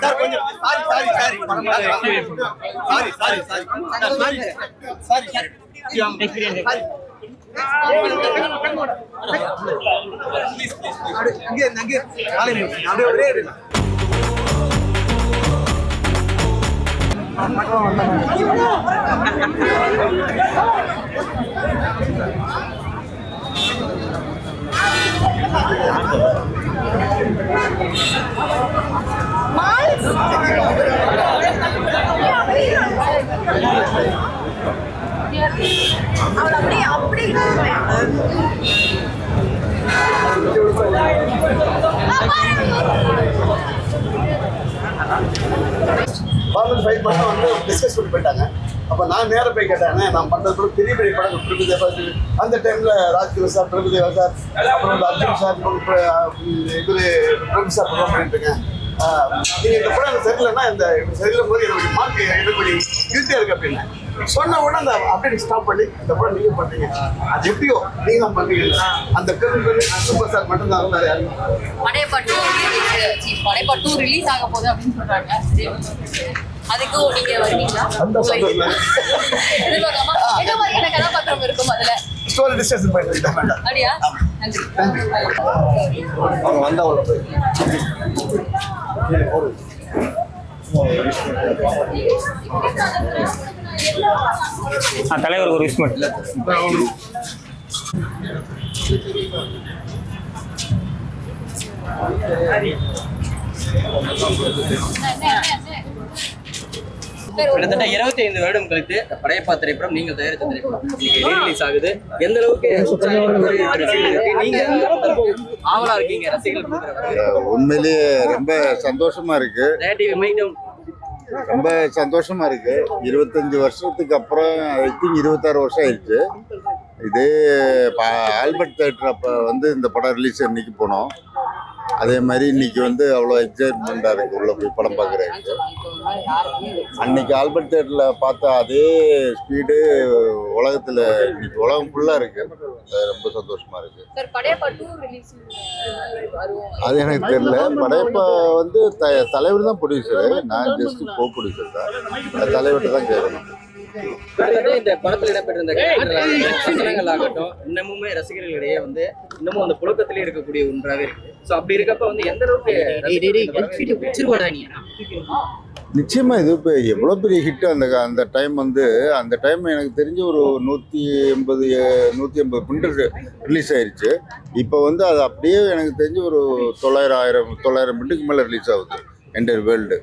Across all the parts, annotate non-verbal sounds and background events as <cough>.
Sir கொஞ்சம் sorry sorry sorry sorry sorry sorry sorry sorry sorry அங்கே அங்கே நிறுத்துங்க. அப்படியே ஒரே. அவள் அப்படியே அப்படி பார்லிமெண்ட் ஃபைல் பண்ண வந்து டிஸ்கஸ் பண்ணி போயிட்டாங்க. அப்போ நான் நேரம் போய் கேட்டேன் நான் பண்ணுறது கூட பெரிய பெரிய படம் பிரபுதேவா அந்த டைமில் ராஜ்கிர சார் பிரபுதேவா சார் அப்புறம் வந்து அர்ஜுன் சார் இது பிரபு சார் ப்ரோம் பண்ணிட்டு இருக்கேன். நீங்கள் இந்த படம் சரியில்லைன்னா இந்த சரியில்லை போது என்னுடைய மார்க் எடுப்படி கிருத்தியாக இருக்கு அப்படின்னு. சொன்ன உடனே அந்த அப்படியே ஸ்டாப் பண்ணி இந்த படம் நீங்கள் பண்ணீங்க. அது எப்படியோ நீங்கள் தான் பண்ணீங்க அந்த பெரும் சூப்பர் ஸ்டார் மட்டும்தான் வேறு யாரும் Padayappa two Padayappa two release ஆக போகுது அப்படின்னு சொல்றாங்க. அதுக்கும் நீங்க வருவீங்களா? என்ன மாதிரியான கதாபாத்திரம் இருக்கும் அதுல. ஸ்டோரி டிஸ்கஷன் பண்ணிட்டு அப்படியா? நன்றி. அவங்க போய். ஆ தலைவர் ஒரு விஷ் மட்டும் கிட்டத்தட்ட இருபத்தி ஐந்து வருடம் கழித்து படையப்பா திரைப்படம் நீங்கள் தயாரித்த திரைப்படம் ரிலீஸ் ஆகுது எந்த அளவுக்கு? நீங்க ஆவலா இருக்கீங்க ரசிகர்கள். உண்மையிலேயே ரொம்ப சந்தோஷமா இருக்கு மைண்டும் ரொம்ப சந்தோஷமா இருக்கு. இருபத்தஞ்சு வருஷத்துக்கு அப்புறம் ஐ திங்க் இருபத்தாறு வருஷம் ஆயிடுச்சு. இது ப- ஆல்பர்ட் தேட்டர் அப்போ வந்து இந்த படம் ரிலீஸ் அன்னைக்கு போனோம். அதே மாதிரி இன்னைக்கு வந்து அவ்வளோ எக்ஸைட்மெண்ட்டாக இருக்கு. உள்ள போய் படம் பார்க்குறதுக்கு. அன்னைக்கு ஆல்பர்ட் தேட்டரில் பார்த்த அதே ஸ்பீடு உலகத்தில் இன்னைக்கு உலகம் ஃபுல்லாக இருக்கு. அது ரொம்ப சந்தோஷமா இருக்கு. சார் படையப்பா டூ ரிலீஸ் வரும் அது எனக்கு தெரியல. படையப்பா வந்து த தலைவர் தான் ப்ரொடியூசரு நான் ஜஸ்ட் கோ ப்ரொடியூசர் தான் தலைவர்கிட்ட தான் கேட்கணும். கிட்டத்தட்ட இந்த படத்தில் இடம்பெற்றிருந்த வசனங்கள் ஆகட்டும் இன்னமுமே ரசிகர்களிடையே வந்து இன்னமும் அந்த புழக்கத்திலே இருக்கக்கூடிய ஒன்றாக இருக்கு. ஸோ அப்படி இருக்கப்ப வந்து எந்த அளவுக்கு நிச்சயமா இது இப்போ எவ்வளோ பெரிய ஹிட் அந்த அந்த டைம் வந்து அந்த டைம் எனக்கு தெரிஞ்சு ஒரு நூற்றி எண்பது நூற்றி எண்பது பிரிண்டர் ரிலீஸ் ஆயிருச்சு. இப்போ வந்து அது அப்படியே எனக்கு தெரிஞ்சு ஒரு தொள்ளாயிரம் ஆயிரம் தொள்ளாயிரம் பிரிண்டுக்கு மேலே ரிலீஸ் ஆகுது. என்டையர் வேர்ல்டு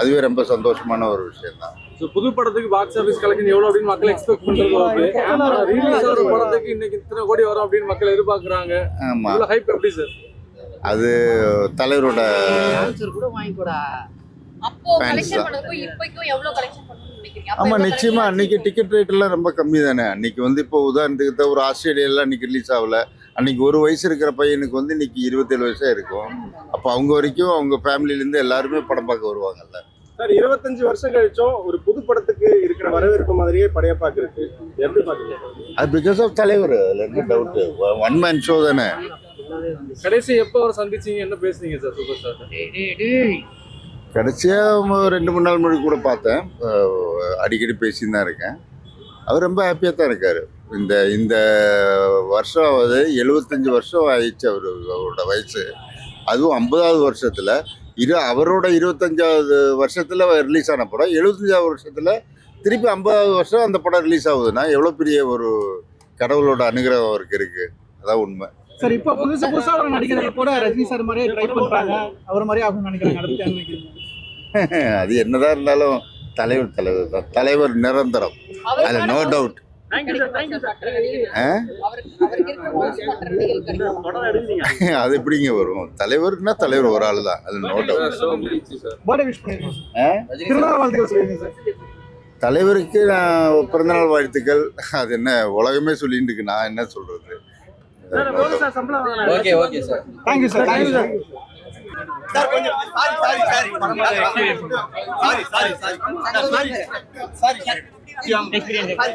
அதுவே ரொம்ப சந்தோஷமான ஒரு விஷயம் தான் ஸோ புது படத்துக்கு பாக்ஸ் ஆஃபீஸ் கலெக்ஷன் எவ்வளோ அப்படின்னு மக்கள் எக்ஸ்பெக்ட் பண்றது ஓகே ஆனா ரிலீஸ் ஆகிற படத்துக்கு இன்னைக்கு இத்தனை கோடி வரும் அப்படின்னு மக்கள் எதிர்பார்க்கறாங்க. ஆமாம் ஹைப் எப்படி சார் அது தலைவரோட ஆமாம் எவ்வளவு நிச்சயமா collection அன்னைக்கு டிக்கெட் ரேட் எல்லாம் ரொம்ப கம்மி தானே. அன்னைக்கு வந்து இப்போ உதாரணத்துக்கு தான் ஒரு ஆஸ்திரேலியாலாம் அன்னைக்கு ரிலீஸ் ஆகல. அன்னைக்கு ஒரு வயசு இருக்கிற பையனுக்கு வந்து இன்னைக்கு இருபத்தேழு வயசா இருக்கும். அப்போ அவங்க வரைக்கும் அவங்க ஃபேமிலிலேருந்து எல்லாருமே படம் பார்க்க வருவாங்கல்ல. சார் இருபத்தஞ்சு வருஷம் கழிச்சும் ஒரு புது படத்துக்கு இருக்கிற வரவேற்பு மாதிரியே படையப்பாக்கு இருக்கு. எப்படி பாக்குறீங்க? அது பிகாஸ் ஆஃப் தலைவர் அதில் டவுட்டு ஒன் மேன் ஷோ தானே. கடைசி எப்போ அவர் சந்திச்சீங்க? என்ன பேசுனீங்க சார் சூப்பர் ஸ்டார் கடைசியாக ரெண்டு மூணு நாள் முன்னாடி கூட பார்த்தேன். அடிக்கடி பேசின்னு தான் இருக்கேன். அவர் ரொம்ப ஹாப்பியாக தான் இருக்கார். இந்த இந்த வருஷம் வந்து எழுபத்தஞ்சு வருஷம் ஆயிடுச்சு அவர் அவரோட வயசு. அதுவும் ஐம்பதாவது வருஷத்தில் இரு அவரோட இருபத்தஞ்சாவது வருஷத்தில் ரிலீஸ் ஆன படம். எழுபத்தஞ்சாவது வருஷத்தில் திருப்பி ஐம்பதாவது வருஷம் அந்த படம் ரிலீஸ் ஆகுதுன்னா எவ்வளோ பெரிய ஒரு கடவுளோட அனுகிரகம் அவருக்கு இருக்குது அதான் உண்மை. சார் இப்போ புதுசு புதுசா ஒரு நடிகர்கள் கூட ரஜினி சார் மாதிரியே ட்ரை பண்றாங்க. அவர் மாதிரியே ஆகும்னு நினைக்கிறாங்க அதை என்னதான் இருந்தாலும் தலைவர் தலைவர் தான் தலைவர் நிரந்தரம். அதில் நோ டவுட் <laughs> அது எப்படிங்க வரும்? தலைவர்னா தலைவர் ஒரு ஆள் தான். அது நோ டவுட் பர்த்டே விஷ் பண்ணிருக்கோம் திருநாள் வாழ்த்துக்கள் சொல்லுங்க சார் தலைவருக்கு நான் பிறந்தநாள் வாழ்த்துக்கள். அது என்ன உலகமே சொல்லிட்டு இருக்கு. நான் என்ன சொல்றது? Okay okay sir. Thank you sir thank you sir sir கொஞ்சம் sorry sorry sorry. Sorry sorry. Sorry sorry. Sorry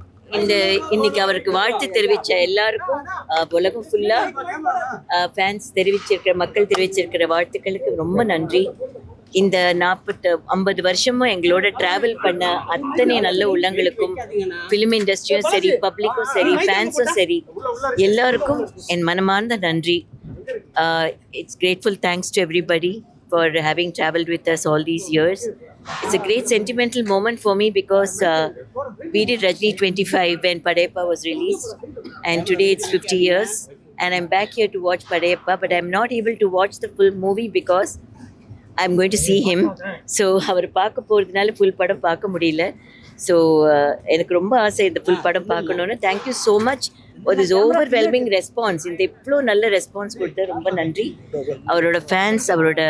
இந்த இன்னைக்கு அவருக்கு வாழ்த்து தெரிவிச்ச எல்லாருக்கும் உலகம் ஃபுல்லா ஃபேன்ஸ் தெரிவிச்சிருக்கிற மக்கள் தெரிவிச்சிருக்கிற வாழ்த்துக்களுக்கு ரொம்ப நன்றி. இந்த நாற்பத்து ஐம்பது வருஷமும் எங்களோட டிராவல் பண்ண அத்தனை நல்ல உள்ளங்களுக்கும் ஃபிலிம் இண்டஸ்ட்ரியும் சரி பப்ளிக்கும் சரி ஃபேன்ஸும் சரி எல்லாருக்கும் என் மனமார்ந்த நன்றி. It's grateful thanks to everybody for having traveled with us all these years It's a great sentimental moment for me because uh, we did Rajni 25 when Padeppa was released, and today it's 50 years. And I'm back here to watch Padeppa, but I'm not able to watch the full movie because I'm going to see him. So அவர் பார்க்க போகிறதுனால full படம் பார்க்க முடியல so எனக்கு ரொம்ப ஆசை இந்த full படம் பார்க்கணுன்னு தேங்க்யூ ஸோ மச் ஒரு திஸ் ஓவர்வெல்மிங் ரெஸ்பான்ஸ் இந்த இவ்வளோ நல்ல ரெஸ்பான்ஸ் கொடுத்த ரொம்ப நன்றி அவரோட ஃபேன்ஸ் அவரோட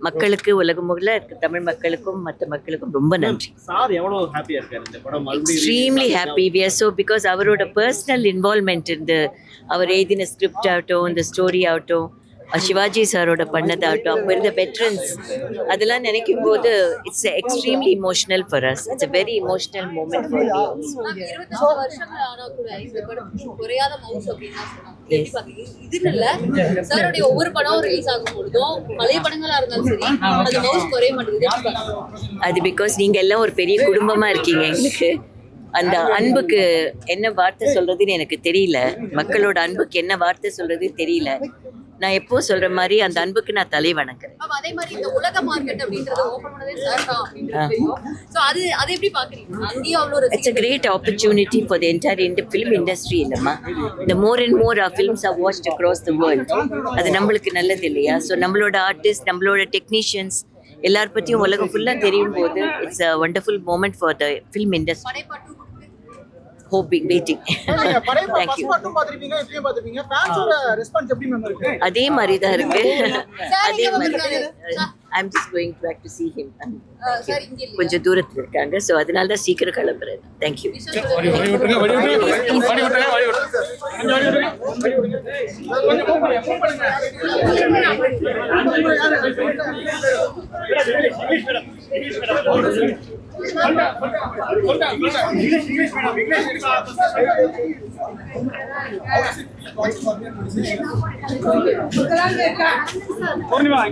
மக்களுக்கு உலகம் இருக்க தமிழ் மக்களுக்கும் மற்ற மக்களுக்கும் ரொம்ப நன்றி. சார் எவ்வளவு ஹாப்பியா இருக்காரு இந்த படம்? Extremely happy we are so because அவரோட பர்சனல் இன்வால்மெண்ட் இந்த அவர் எழுதின ஸ்கிரிப்ட் ஆகட்டும் இந்த ஸ்டோரி ஆகட்டும் சிவாஜி சாரோட பண்ணதாகட்டும் அப்போ இருந்த வெட்ரன்ஸ் அதெல்லாம் நினைக்கும் போது it's extremely emotional for us it's very emotional moment for me also ma'am, 25 வருஷங்கள் ஆனா கூட இந்த படம் குறையாத மவுஸ் அப்படின்னு தான் சொன்னாங்க. எப்படி பாக்குறீங்க? இதுன்னு இல்ல, சாருடைய ஒவ்வொரு படம் ரிலீஸ் ஆகும் பொழுதும் பழைய படங்களா இருந்தாலும் சரி அது மவுஸ் குறைய மாட்டேங்குது? அது பிகாஸ் நீங்க எல்லாம் ஒரு பெரிய குடும்பமா இருக்கீங்க எங்களுக்கு. அந்த அன்புக்கு என்ன வார்த்தை சொல்றதுன்னு எனக்கு தெரியல. மக்களோட அன்புக்கு என்ன வார்த்தை சொல்றதுன்னு தெரியல. நான் எப்போ சொல்ற மாதிரி அந்த அன்புக்கு நான் தலை வணங்குறேன். அதே மாதிரி இந்த உலக மார்க்கெட் அப்படின்றத ஓபன் பண்ணதே சார் தான் அப்படின்றது தெரியும். So அது அதை எப்படி பாக்குறீங்க? அங்கேயும் It's a great opportunity for the entire Indi- film industry இல்லைம்மா. The more and more our films are watched across the world. அது நம்மளுக்கு நல்லது இல்லையா? ஸோ நம்மளோட ஆர்டிஸ்ட் நம்மளோட டெக்னீஷியன்ஸ் எல்லார் பற்றியும் உலகம் ஃபுல்லாக தெரியும் போது it's a wonderful moment for the film industry hoping <laughs> waiting இருக்கு? அதே மாதிரி தான் இருக்கு. அதே மாதிரி. I'm just going back to see him. Sir இங்க இல்லையா? கொஞ்சம் தூரத்தில் இருக்காங்க. ஸோ அதனால தான் சீக்கிரம் கிளம்புறேன். Thank you Purnima